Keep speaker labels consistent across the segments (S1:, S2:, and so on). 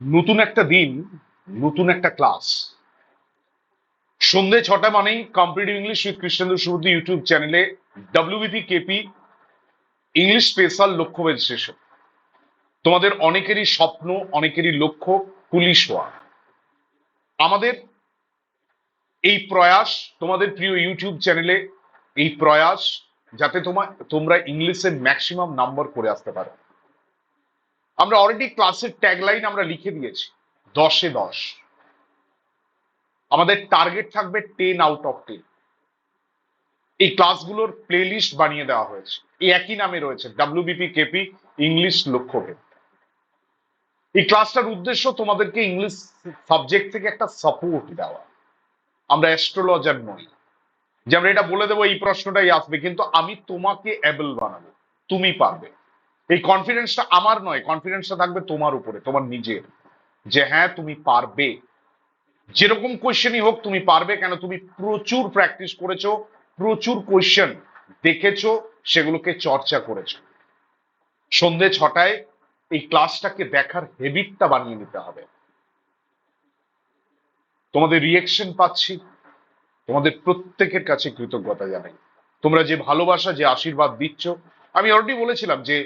S1: নতুন একটা দিন, নতুন একটা ক্লাস সন্ধে ছটা মানেই competitive English with Krishnendu Subuddhi YouTube চ্যানেলে ডাব্লিউবিপি কেপি ইংলিশ স্পেশাল লক্ষ্যভেদ সেশন তোমাদের অনেকেরই স্বপ্ন, অনেকেরই লক্ষ্য পুলিশ হওয়া। আমাদের এই প্রয়াস, তোমাদের প্রিয় ইউটিউব চ্যানেলে এই প্রয়াস, যাতে তোমার তোমরা ইংলিশে ম্যাক্সিমাম নাম্বার করে আসতে পারো। আমরা অলরেডি ক্লাসের ট্যাগলাইন আমরা লিখে দিয়েছি, দশে দশ। আমাদের টার্গেট থাকবে টেন আউট অফ টেন এই ক্লাসগুলোর প্লেলিস্ট বানিয়ে দেওয়া হয়েছে। এই একই নামে রয়েছে ডাব্লিউবিপি কেপি ইংলিশ লক্ষ্যভেদ এই ক্লাসটার উদ্দেশ্য তোমাদেরকে ইংলিশ সাবজেক্ট থেকে একটা সাপোর্ট দেওয়া। আমরা অ্যাস্ট্রোলজার নই। যে আমরা এটা বলে দেবো, এই প্রশ্নটাই আসবে, কিন্তু আমি তোমাকে অ্যাবল বানাবো। তুমি পারবে। এই কনফিডেন্সটা আমার নয় কনফিডেন্সটা থাকবে তোমার উপরে, তোমার নিজের। যে হ্যাঁ তুমি পারবে। যেরকম কোয়েশ্চেনই হোক, তুমি পারবে কেন? তুমি প্রচুর প্র্যাকটিস করেছ, প্রচুর কোয়েশ্চেন দেখেছ, সেগুলোকে চর্চা করেছ। সন্ধে ছটায় এই ক্লাসটাকে দেখার হেবিটটা বানিয়ে নিতে হবে। তোমাদের রিয়েকশন পাচ্ছি, তোমাদের প্রত্যেকের কাছে কৃতজ্ঞতা জানাই। তোমরা যে ভালোবাসা, যে আশীর্বাদ দিচ্ছ, আমি অলরেডি বলেছিলাম যে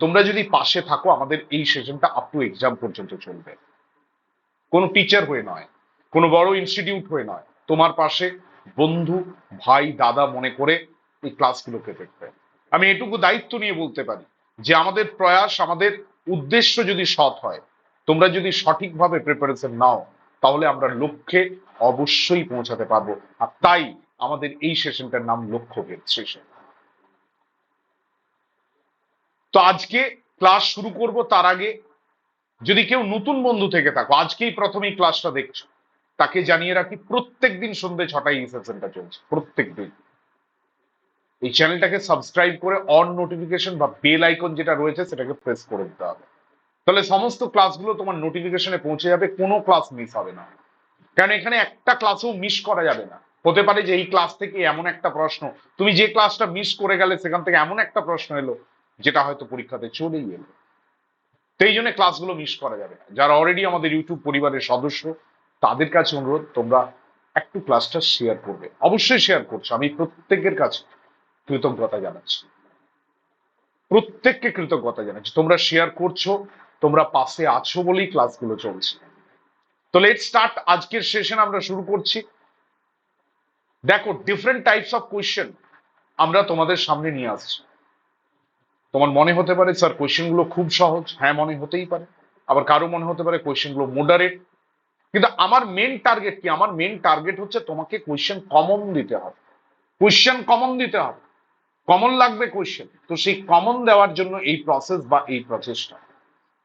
S1: তোমরা যদি পাশে থাকো, আমাদের এই সেশনটা আপ টু এক্সাম পর্যন্ত চলবে। কোনো টিচার হয়ে নয়, কোনো বড় ইনস্টিটিউট হয়ে নয়। তোমার পাশে বন্ধু, ভাই, দাদা মনে করে এই ক্লাসগুলোকে দেখবে আমি এটুকু দায়িত্ব নিয়ে বলতে পারি যে আমাদের প্রয়াস, আমাদের উদ্দেশ্য যদি সৎ হয়, তোমরা যদি সঠিকভাবে প্রিপারেশন নাও, তাহলে আমরা লক্ষ্যে অবশ্যই পৌঁছাতে পারব। আর তাই আমাদের এই সেশনটার নাম লক্ষ্যভেদ সেশন তো আজকে ক্লাস শুরু করব তার আগে, যদি কেউ নতুন বন্ধু থেকে থাকো, আজকেই প্রথমেই ক্লাসটা দেখছ, তাকে জানিয়ে রাখি প্রত্যেক দিন সন্ধ্যে ছটায় এই সেশনটা চলছে প্রত্যেক দিন এই চ্যানেলটাকে সাবস্ক্রাইব করে অন নোটিফিকেশন বা বেল আইকন যেটা রয়েছে সেটাকে প্রেস করে দিতে হবে। তাহলে সমস্ত ক্লাসগুলো তোমার নোটিফিকেশনে পৌঁছে যাবে, কোনো ক্লাস মিস হবে না। কারণ এখানে একটা ক্লাসও মিস করা যাবে না। হতে পারে যে এই ক্লাস থেকে এমন একটা প্রশ্ন, তুমি যে ক্লাসটা মিস করে গেলে সেখান থেকে এমন একটা প্রশ্ন এলো যেটা হয়তো পরীক্ষাতে চলেই এলো। তো এই জন্য ক্লাসগুলো মিস করা যাবে না। যারা অলরেডি আমাদের ইউটিউব পরিবারের সদস্য, তাদের কাছে অনুরোধ, তোমরা একটু ক্লাসটা শেয়ার করবে। অবশ্যই শেয়ার করছ। আমি প্রত্যেকের কাছে কৃতজ্ঞতা জানাচ্ছি। প্রত্যেককে কৃতজ্ঞতা জানাচ্ছি। তোমরা শেয়ার করছ, তোমরা পাশে আছো বলেই ক্লাসগুলো চলছে। তো লেট স্টার্ট আজকের সেশন আমরা শুরু করছি। দেখো ডিফারেন্ট টাইপস অফ কোয়েশ্চেন আমরা তোমাদের সামনে নিয়ে আসছি। তোমার মনে হতে পারে, স্যার কোয়েশ্চেনগুলো খুব সহজ। হ্যাঁ মনে হতেই পারে। আবার কারও মনে হতে পারে কোয়েশ্চেনগুলো মোডারেট কিন্তু আমার মেন টার্গেট কি? আমার মেন টার্গেট হচ্ছে তোমাকে কোয়েশ্চেন কমন দিতে হবে। কোয়েশ্চেন কমন দিতে হবে। কমন লাগবে কোয়েশ্চেন। তো সেই কমন দেওয়ার জন্য এই প্রসেস বা এই প্রচেষ্টা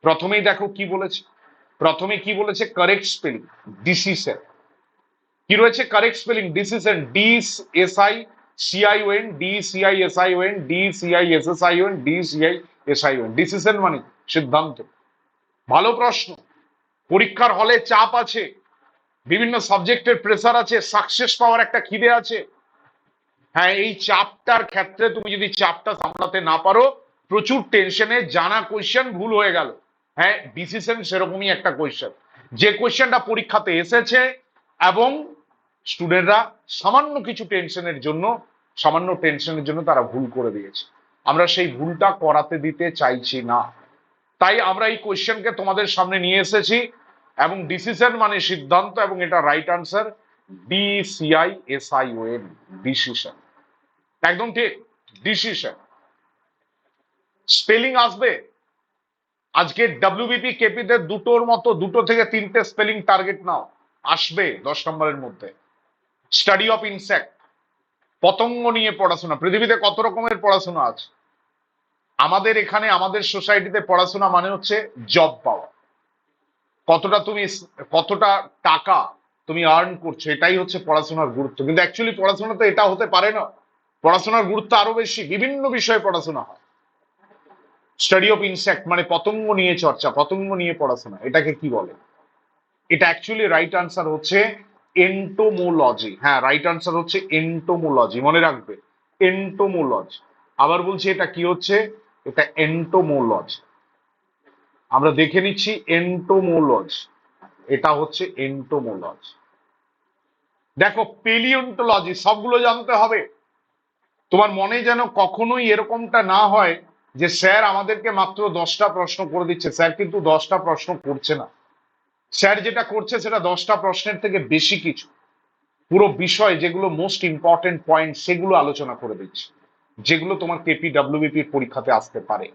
S1: প্রথমেই দেখো কি বলেছে। প্রথমে কি বলেছে? কারেক্ট স্পেলিং ডিসিশন কি রয়েছে? Correct spelling decision D S I C I O N D C I S I O N D C I S S I O N D C I S I O N decision মানে সিদ্ধান্ত ভালো প্রশ্ন পরীক্ষার হলে চাপ আছে বিভিন্ন সাবজেক্টের প্রেসার আছে সাকসেস পাওয়ার একটা খিদে আছে হ্যাঁ এই চাপটার ক্ষেত্রে তুমি যদি চাপটা সামলাতে না পারো প্রচুর টেনশনে জানা কোয়েশ্চেন ভুল হয়ে গেল হ্যাঁ ডিসিশন সেরকমই একটা কোয়েশ্চেন যে কোয়েশ্চেনটা পরীক্ষাতে এসেছে এবং স্টুডেন্টরা সামান্য কিছু টেনশনের জন্য সামান্য টেনশনের জন্য তারা ভুল করে দিয়েছে। আমরা সেই ভুলটা করাতে দিতে চাইছি না। তাই আমরা এই কোয়েশ্চেনকে তোমাদের সামনে নিয়ে এসেছি এবং ডিসিশন মানে সিদ্ধান্ত এবং এটা right answer D C I S I O N decision. একদম ঠিক, ডিসিশন। স্পেলিং আসবে। আজকে ডাব্লিউবিপি কেপিদের দুটোর মতো, দুটো থেকে তিনটে স্পেলিং টার্গেট নাও। আসবে দশ নম্বরের মধ্যে। Study of insect. পতঙ্গ নিয়ে পড়াশোনা, পৃথিবীতে কত রকমের পড়াশোনা আছে? আমাদের এখানে, আমাদের সোসাইটিতে পড়াশোনা মানে হচ্ছে জব পাওয়া। কতটা তুমি কতটা টাকা তুমি আর্ন করছ, এটাই হচ্ছে পড়াশোনার গুরুত্ব। কিন্তু অ্যাকচুয়ালি পড়াশোনা তো এটা হতে পারে না। পড়াশোনার গুরুত্ব আরও বেশি, বিভিন্ন বিষয়ে পড়াশোনা হয়। স্টাডি অফ ইনসেক্ট মানে পতঙ্গ নিয়ে চর্চা, পতঙ্গ নিয়ে পড়াশোনা, এটাকে কি বলে? এটা অ্যাকচুয়ালি রাইট আনসার হচ্ছে এন্টোমোলজি হ্যাঁ রাইট আনসার হচ্ছে এন্টোমোলজি মনে রাখবে। এন্টোমোলজি আবার বলছি এটা কি হচ্ছে? এটা এন্টোমোলজি আমরা দেখে নিচ্ছি এন্টোমোলজ এটা হচ্ছে এন্টোমোলজ দেখো পেলিওন্টোলজি সবগুলো জানতে হবে। তোমার মনে যেন কখনোই এরকমটা না হয় যে স্যার আমাদেরকে মাত্র দশটা প্রশ্ন করে দিচ্ছে। স্যার কিন্তু দশটা প্রশ্ন করছে না। স্যার যেটা করছে সেটা দশটা প্রশ্নের থেকে বেশি কিছু। পুরো বিষয় যেগুলো মোস্ট ইম্পর্টেন্ট পয়েন্ট সেগুলো আলোচনা করে দিচ্ছে, যেগুলো তোমার কেপি ডাব্লিউবিপির পরীক্ষাতে আসতে পারে।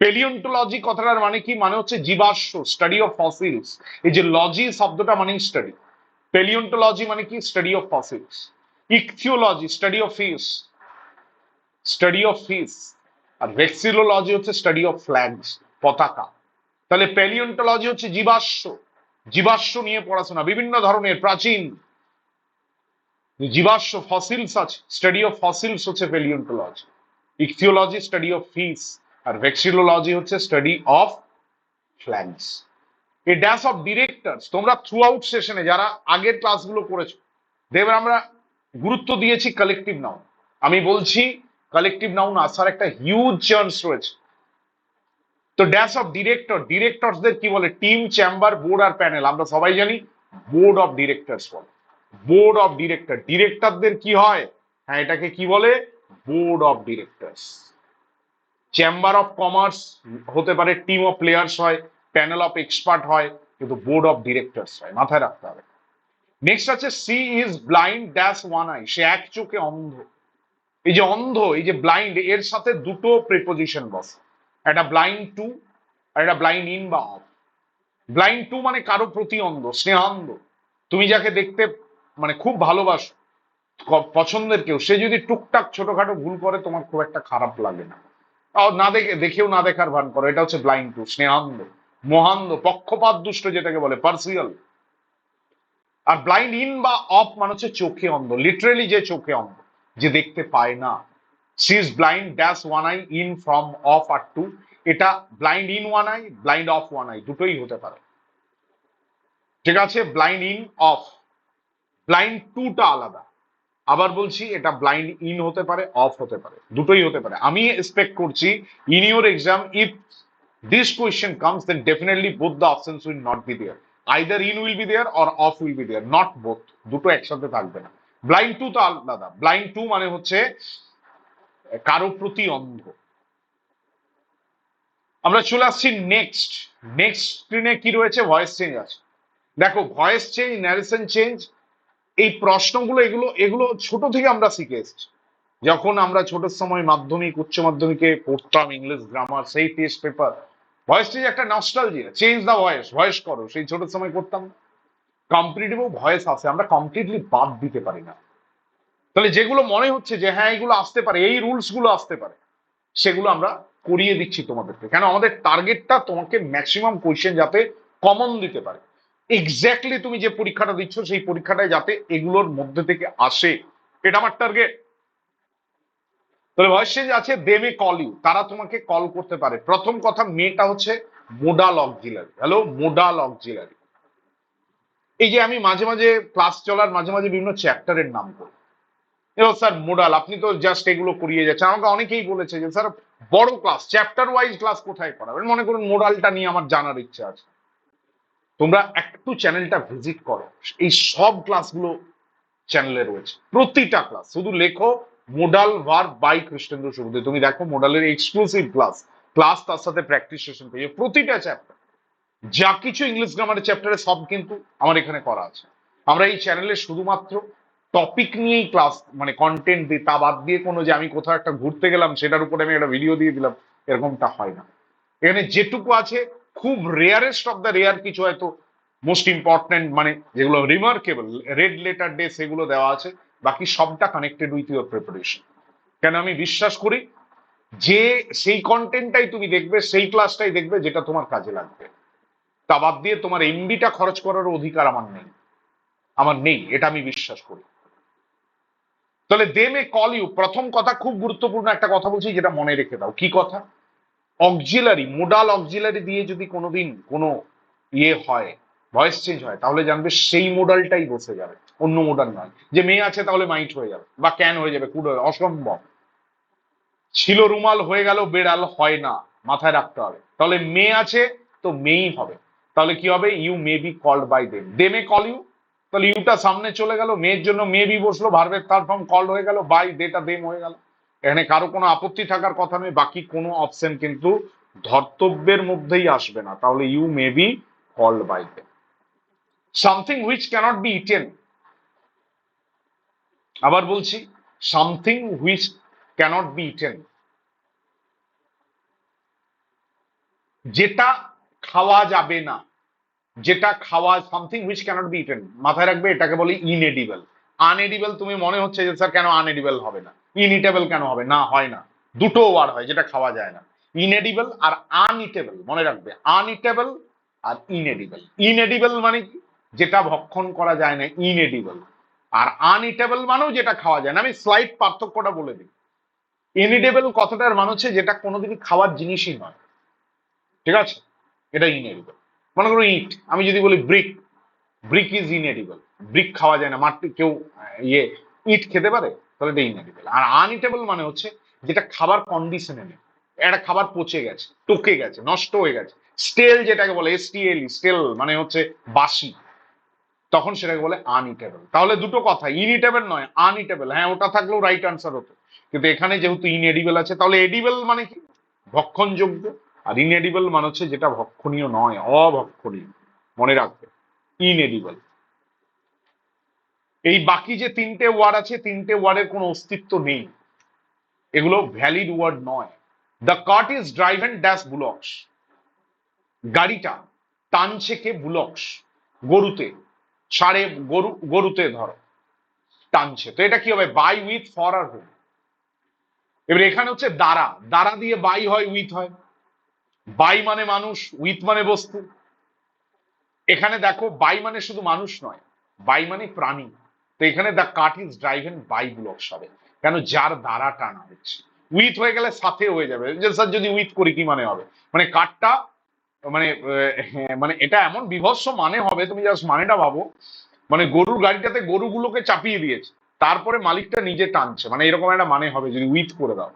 S1: পেলিওন্টোলজি কথাটার মানে কি? মানে হচ্ছে জীবাশ্ম স্টাডি অফ ফসিলস এই যে লজি শব্দটা মানে স্টাডি পেলিওন্টোলজি মানে কি? Study of fossils ichthyology study of fish study of fish R vexillology হচ্ছে স্টাডি অফ ফ্ল্যাগস পতাকা। তাহলে প্যালিওন্টোলজি হচ্ছে জীবাশ্ম। জীবাশ্ম নিয়ে পড়াশোনা, বিভিন্ন ধরনের প্রাচীন জীবাশ্ম ফসিলস আছে স্টাডি অফ ফসিলস হচ্ছে palaeontology ichthyology study of fish R vexillology হচ্ছে স্টাডি অফ ফ্ল্যাগস এই ড্যাশ অফ ডিরেক্টরস তোমরা থ্রু আউট সেশনে যারা আগের ক্লাসগুলো করেছ দেখবে আমরা গুরুত্ব দিয়েছি কালেকটিভ নাউন আমি বলছি কালেকটিভ নাউন আসার একটা হিউজ চান্স রয়েছে। তো ড্যাশ অফ ডিরেক্টর ডিরেক্টরসদের কি বলে? টিম চেম্বার বোর্ড আর প্যানেল আমরা সবাই জানি বোর্ড অফ ডিরেক্টরস বলে। বোর্ড অফ ডিরেক্টর ডিরেক্টরদের কি হয়? হ্যাঁ এটাকে কি বলে? Board of directors chamber of commerce হতে পারে টিম অফ প্লেয়ার্স হয় প্যানেল অফ এক্সপার্ট হয়, কিন্তু বোর্ড অফ ডিরেক্টরস হয়, মাথায় রাখতে হবে। নেক্সট আছে she is blind dash one eye সে এক চোখে অন্ধ। এই যে অন্ধ, এই যে ব্লাইন্ড এর সাথে দুটো প্রিপোজিশন বসে। একটা ব্লাইন্ড টু আর একটা ব্লাইন্ড ইন বা অফ ব্লাইন্ড টু মানে কারও প্রতি অন্ধ, স্নেহান্ধ। তুমি যাকে দেখতে মানে খুব ভালোবাসো পছন্দের কেউ, সে যদি টুকটাক ছোটখাটো ভুল করে, তোমার খুব একটা খারাপ লাগে না। না দেখে, দেখেও না দেখার ভান করো, এটা হচ্ছে ব্লাইন্ড টু স্নেহান্ধ, মহান্ধ, পক্ষপাত দুষ্ট যেটাকে বলে পার্সিয়াল আর ব্লাইন্ড ইন বা অফ মানে হচ্ছে চোখে অন্ধ লিটারেলি যে চোখে অন্ধ, যে দেখতে পায় না। She is blind dash one eye in from of R to এটা blind in one eye blind of one eye দুটোই হতে পারে। ঠিক আছে? ব্লাইন্ড ইন অফ ব্লাইন্ড টুটা আলাদা। আবার বলছি, এটা ব্লাইন্ড ইন হতে পারে অফ হতে পারে, দুটোই হতে পারে। আমি এক্সপেক্ট করছি in your exam if this question comes, then definitely both the options will not be there either in will be there or off will be there, not both দুটো একসাথে থাকবে না। ব্লাইন্ড টু তো আলাদা। Blind to মানে হচ্ছে কারও প্রতি অন্ধ। আমরা চলে আসছি নেক্সট নেক্সট স্ক্রিনে কি রয়েছে? ভয়েস চেঞ্জ আছে। দেখো ভয়েস চেঞ্জ ন্যারেশন চেঞ্জ এই প্রশ্নগুলো, এগুলো এগুলো ছোট থেকে আমরা শিখে এসেছি। যখন আমরা ছোট সময় মাধ্যমিক, উচ্চ মাধ্যমিকে পড়তাম, ইংলিশ গ্রামার সেই টেস্ট পেপার ভয়েস চেঞ্জ একটা nostalgia change the voice voice করো। সেই ছোট সময় করতাম কম্পিটিটিভও ভয়েস আসে, আমরা কমপ্লিটলি বাদ দিতে পারি না। তাহলে যেগুলো মনে হচ্ছে যে হ্যাঁ এগুলো আসতে পারে, এই রুলসগুলো আসতে পারে, সেগুলো আমরা করিয়ে দিচ্ছি তোমাদেরকে। কেন? আমাদের টার্গেটটা তোমাকে ম্যাক্সিমাম কোয়েশ্চেন যাতে কমন দিতে পারে। এক্স্যাক্টলি তুমি যে পরীক্ষাটা দিচ্ছ, সেই পরীক্ষাটায় যাতে এগুলোর মধ্যে থেকে আসে। এটা আমার টার্গেট তাহলে ভয়েস চেঞ্জ আছে দে মে কল ইউ তারা তোমাকে কল করতে পারে। প্রথম কথা মেয়েটা হচ্ছে modal auxiliary hello modal auxiliary এই যে আমি মাঝে মাঝে ক্লাস চলার মাঝে মাঝে বিভিন্ন চ্যাপ্টারের নাম করি। এবার স্যার মোডাল আপনি তো জাস্ট এগুলো করিয়ে যাচ্ছেন। আমাকে অনেকেই বলেছে যে স্যার বড় ক্লাস চ্যাপ্টার ওয়াইজ ক্লাস কোথায় করাবেন মনে করুন মোডালটা নিয়ে আমার জানার ইচ্ছা আছে। তোমরা একটু চ্যানেলটা ভিজিট করো। এই সব ক্লাসগুলো চ্যানেলে রয়েছে। প্রতিটা ক্লাস শুধু লেখো মোডাল ভার বাই কৃষ্ণেন্দ্র সুবুদ্ধি তুমি দেখো মোডালের এক্সক্লুসিভ ক্লাস ক্লাস তার সাথে প্র্যাকটিস সেশন পেয়ে প্রতিটা চ্যাপ্টার যা কিছু ইংলিশ গ্রামারের চ্যাপ্টারে সব কিন্তু আমার এখানে করা আছে। আমরা এই চ্যানেলে শুধুমাত্র টপিক নিয়েই ক্লাস মানে কন্টেন্ট দিই তা বাদ দিয়ে কোনো যে আমি কোথাও একটা ঘুরতে গেলাম, সেটার উপরে আমি একটা ভিডিও দিয়ে দিলাম, এরকমটা হয় না। এখানে যেটুকু আছে, খুব রেয়ারেস্ট অফ দ্য রেয়ার কিছু হয়তো মোস্ট ইম্পর্টেন্ট মানে যেগুলো রিমার্কেবল রেড লেটার ডে সেগুলো দেওয়া আছে, বাকি সবটা কানেক্টেড উইথ ইউর প্রিপারেশন কেন আমি বিশ্বাস করি? যে সেই কন্টেন্টটাই তুমি দেখবে, সেই ক্লাসটাই দেখবে, যেটা তোমার কাজে লাগবে। তা বাদ দিয়ে তোমার এমবিটা খরচ করার অধিকার আমার নেই। আমার নেই, এটা আমি বিশ্বাস করি। তাহলে দে মে কল ইউ প্রথম কথা খুব গুরুত্বপূর্ণ একটা কথা বলছি, যেটা মনে রেখে দাও। কি কথা? অক্সিলারি মোডাল অক্সিলারি দিয়ে যদি কোনোদিন কোনো ইয়ে হয় ভয়েস চেঞ্জ হয়, তাহলে জানবে সেই মোডালটাই বসে যাবে। অন্য মোডাল নয়। যে মেয়ে আছে তাহলে মাইট হয়ে যাবে, বা ক্যান হয়ে যাবে, কুড, অসম্ভব। ছিল রুমাল হয়ে গেল, বেড়াল হয় না, মাথায় রাখতে হবে। তাহলে মেয়ে আছে, তো মেয়েই হবে। তাহলে কি হবে? You may be called by them they may call you তাহলে ইউটা সামনে চলে গেল, মেয়ের জন্য মে বি বসল ভার্বের থার্ড ফর্ম কল্ড হয়ে গেল বাই দেটা দেম হয়ে গেল। এখানে কারও কোনো আপত্তি থাকার কথা নেই বাকি কোনো অপশন কিন্তু ধর্তব্যের মধ্যেই আসবে না। তাহলে you may be called by them something which cannot be eaten আবার বলছি something which cannot be eaten যেটা খাওয়া যাবে না। যেটা খাওয়া something which cannot be eaten মাথায় রাখবে, এটাকে বলে ইনএডিবল আনএডিবল তুমি মনে হচ্ছে যে স্যার কেন আনএডিবল হবে না? ইনইটেবল কেন হবে? না, হয় না। দুটো ওয়ার্ড হয়, যেটা খাওয়া যায় না। ইনএডিবল আর আনইটেবল মনে রাখবে। আনইটেবল আর ইনএডিবল ইনএডিবল মানে কি? যেটা ভক্ষণ করা যায় না ইনএডিবল আর আনইটেবল মানেও যেটা খাওয়া যায় না। আমি স্লাইড পার্থক্যটা বলে দিই। ইনএডিবল কথাটার মানে হচ্ছে যেটা কোনোদিনই খাওয়ার জিনিসই নয়। ঠিক আছে? এটা ইনএডিবল মনে করো ইট। আমি যদি বলি brick brick is inedible. Brick খাওয়া যায় না মাটি কেউ ইয়ে ইট খেতে পারে, তাহলে এটা ইনএডিবল। আর আনইটেবল মানে হচ্ছে যেটা খাবার কন্ডিশনে নেই। একটা খাবার পচে গেছে, টকে গেছে, নষ্ট হয়ে গেছে। স্টেল যেটাকে বলে এসটিএল স্টেল মানে হচ্ছে বাসি। তখন সেটাকে বলে আনইটেবল। তাহলে দুটো কথা, ইনইটেবল নয়, আনইটেবল। হ্যাঁ ওটা থাকলেও রাইট আনসার হতো। কিন্তু এখানে যেহেতু ইনএডিবল আছে, তাহলে এডিবল মানে কি? ভক্ষণযোগ্য। আর ইনএডিবল মানে হচ্ছে যেটা ভক্ষণীয় নয়, অভক্ষণীয়। মনে রাখবে ইনএডিবল এই বাকি যে তিনটে ওয়ার্ড আছে, তিনটে ওয়ার্ডের কোনো অস্তিত্ব নেই। এগুলো ভ্যালিড ওয়ার্ড নয়। The cart is driven dash bullocks গাড়িটা টানছে কে বুলক্স গরুতে সারে গরু, গরুতে ধরো, টানছে। তো এটা কি হবে? বাই উইথ ফর আর হোম এবার এখানে হচ্ছে দ্বারা দ্বারা দিয়ে বাই হয় উইথ হয়। বাই মানে মানুষ, উইথ মানে বস্তু। এখানে দেখো, বাই মানে শুধু মানুষ নয়, বাই মানে প্রাণী। তো এখানে the cart is driven by bullocks হবে কেন? যার দ্বারা টানা হচ্ছে। উইথ হয়ে গেলে সাথে হয়ে যাবে। যে স্যার যদি উইথ করি, কি মানে হবে? মানে কাঠটা মানে মানে এটা এমন বিভৎস মানে হবে, তুমি জাস্ট মানেটা ভাবো। মানে গরুর গাড়িটাতে গরুগুলোকে চাপিয়ে দিয়েছে। তারপরে মালিকটা নিজে টানছে। মানে এরকম একটা মানে হবে, যদি উইথ করে দাও।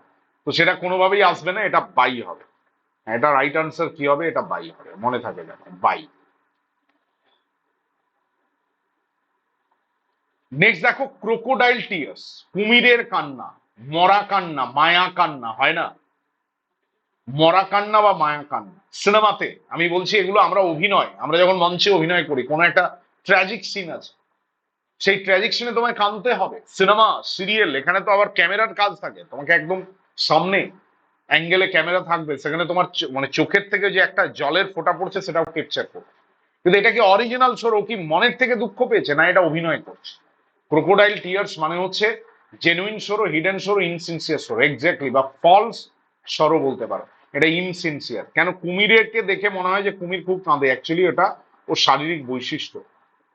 S1: তো সেটা কোনোভাবেই আসবে না, এটা বাই হবে। এটা রাইট আনসার কি হবে? এটা বাই হবে। মনে থাকে যেন বাই নেক্সট দেখো ক্রোকোডাইল টিয়ার্স কুমিরের কান্না, মরা কান্না, মায়া কান্না, হয় না? মরা কান্না বা মায়া কান্না। সিনেমাতে আমি বলছি এগুলো আমরা অভিনয়, আমরা যখন মঞ্চে অভিনয় করি, কোনো একটা ট্র্যাজিক সিন আছে। সেই ট্র্যাজিক সিনে তোমায় কাঁদতে হবে। সিনেমা সিরিয়াল এখানে তো আবার ক্যামেরার কাজ থাকে। তোমাকে একদম সামনে অ্যাঙ্গেলে ক্যামেরা থাকবে, সেখানে তোমার মানে চোখের থেকে যে একটা জলের ফোঁটা পড়ছে সেটাও ক্যাপচার করবে। কিন্তু এটা কি অরিজিনাল স্বর ও কি মনের থেকে দুঃখ পেয়েছে, না এটা অভিনয় করছে? ক্রোকোডাইল টিয়ার্স মানে হচ্ছে জেনুইন সরো হিডেন সরো ইনসিনসিয়ার সরো এক্স্যাক্টলি বা ফলস সরো বলতে পারো। এটা ইনসিনসিয়ার কেন কুমিরেরকে দেখে মনে হয় যে কুমির খুব কাঁদে? অ্যাকচুয়ালি ওটা ওর শারীরিক বৈশিষ্ট্য।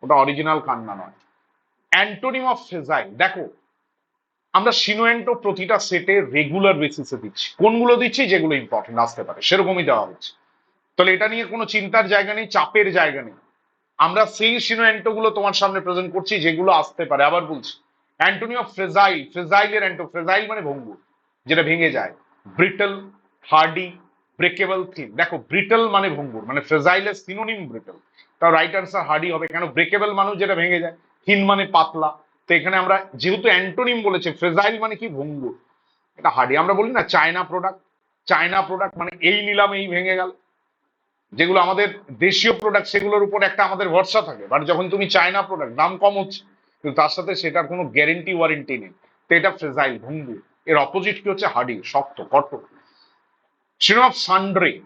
S1: ওটা অরিজিনাল কান্না নয়। অ্যান্টোনিম অফ ফেজাইল দেখো আমরা সিনোয়েন্টো প্রতিটা সেটে রেগুলার বেসিসে দিচ্ছি। কোনগুলো দিচ্ছি? যেগুলো ইম্পর্টেন্ট আসতে পারে। সেরকমই দেওয়া হচ্ছে। তাহলে এটা নিয়ে কোনো চিন্তার জায়গা নেই, চাপের জায়গা নেই। আমরা সেই সিনোয়েন্টো গুলো তোমার সামনে প্রেজেন্ট করছি, যেগুলো আসতে পারে। আবার বলছি অ্যান্টোনি অফ ফ্রেজাইল ফ্রেজাইলের অ্যান্টো ফ্রেজাইল মানে ভঙ্গুর, যেটা ভেঙে যায়। ব্রিটল হার্ডি ব্রেকেবল থিন দেখো ব্রিটল মানে ভঙ্গুর মানে ফ্রেজাইলের সিনোনিম ব্রিটল তাও রাইট আনসার হার্ডি হবে। কেন? ব্রেকেবল মানুষ যেটা ভেঙে যায়। থিন মানে পাতলা। তো এখানে আমরা যেহেতু অ্যান্টোনিম বলেছে, ফ্রেজাইল মানে কি? ভঙ্গুর। এটা হার্ডি। আমরা বলি না চায়না প্রোডাক্ট চায়না প্রোডাক্ট মানে এই নিলাম, এই ভেঙে গেল। যেগুলো আমাদের দেশীয় প্রোডাক্ট সেগুলোর উপর একটা আমাদের ভরসা থাকে। বাট যখন তুমি চায়না প্রোডাক্ট দাম কম হচ্ছে। কিন্তু তার সাথে সেটার কোনো গ্যারেন্টি ওয়ারেন্টি নেই। তো এটা ফ্রেজাইল, ভঙ্গুর। এর অপোজিট কি হচ্ছে? হার্ডি, শক্ত কঠোর অফ সান্ড্রে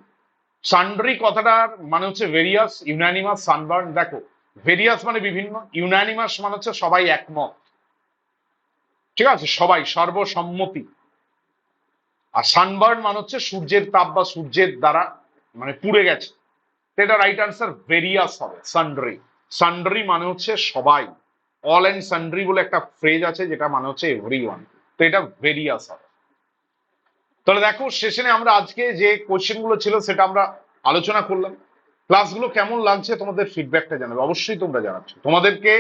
S1: সান্ড্রি কথাটার মানে হচ্ছে ভেরিয়াস ইউনানিমাস সানবার্ন দেখো ভেরিয়াস মানে বিভিন্ন ইউনানিমাস মানে হচ্ছে সবাই একমত। ঠিক আছে? সবাই, সর্বসম্মতি। আর সানবার্ন মানে হচ্ছে সূর্যের তাপ বা সূর্যের দ্বারা মানে পুড়ে গেছে। এটা রাইট আনসার ভেরিয়াস হবে। সান্ড্রি সানড্রি মানে হচ্ছে সবাই। অল অ্যান্ড সান্ড্রি বলে একটা ফ্রেজ আছে যেটা মানে হচ্ছে এভরি ওয়ান তো এটা ভেরিয়াস হবে। তাহলে দেখো সেশনে আমরা আজকে যে কোশ্চেনগুলো ছিল সেটা আমরা আলোচনা করলাম। ক্লাসগুলো কেমন লাগছে তোমাদের ফিডব্যাকটা জানাবে। অবশ্যই তোমরা জানাচ্ছ। তোমাদেরকে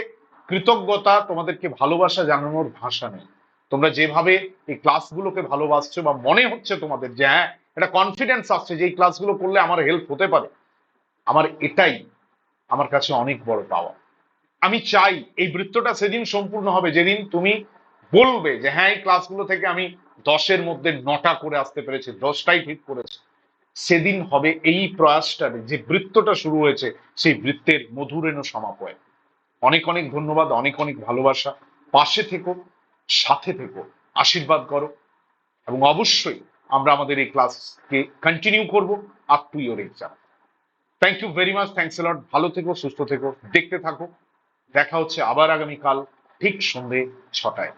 S1: কৃতজ্ঞতা, তোমাদেরকে ভালোবাসা জানানোর ভাষা নেই। তোমরা যেভাবে এই ক্লাসগুলোকে ভালোবাসছো বা মনে হচ্ছে তোমাদের যে হ্যাঁ একটা কনফিডেন্স আসছে যে এই ক্লাসগুলো করলে আমার হেল্প হতে পারে, আমার এটাই আমার কাছে অনেক বড় পাওয়া। আমি চাই এই বৃত্তটা সেদিন সম্পূর্ণ হবে, যেদিন তুমি বলবে যে হ্যাঁ এই ক্লাসগুলো থেকে আমি দশের মধ্যে নটা করে আসতে পেরেছি, দশটাই ঠিক করেছি। সেদিন হবে এই প্রয়াসটার যে বৃত্তটা শুরু হয়েছে, সেই বৃত্তের মধুরেণ সমাপয়। অনেক অনেক ধন্যবাদ, অনেক অনেক ভালোবাসা। পাশে থেকো, সাথে থেকো, আশীর্বাদ করো। এবং অবশ্যই আমরা আমাদের এই ক্লাসকে কন্টিনিউ করব up to your exam thank you very much thanks lot ভালো থেকো, সুস্থ থেকো, দেখতে থাকো। দেখা হচ্ছে আবার আগামীকাল, ঠিক সন্ধে ছটায়।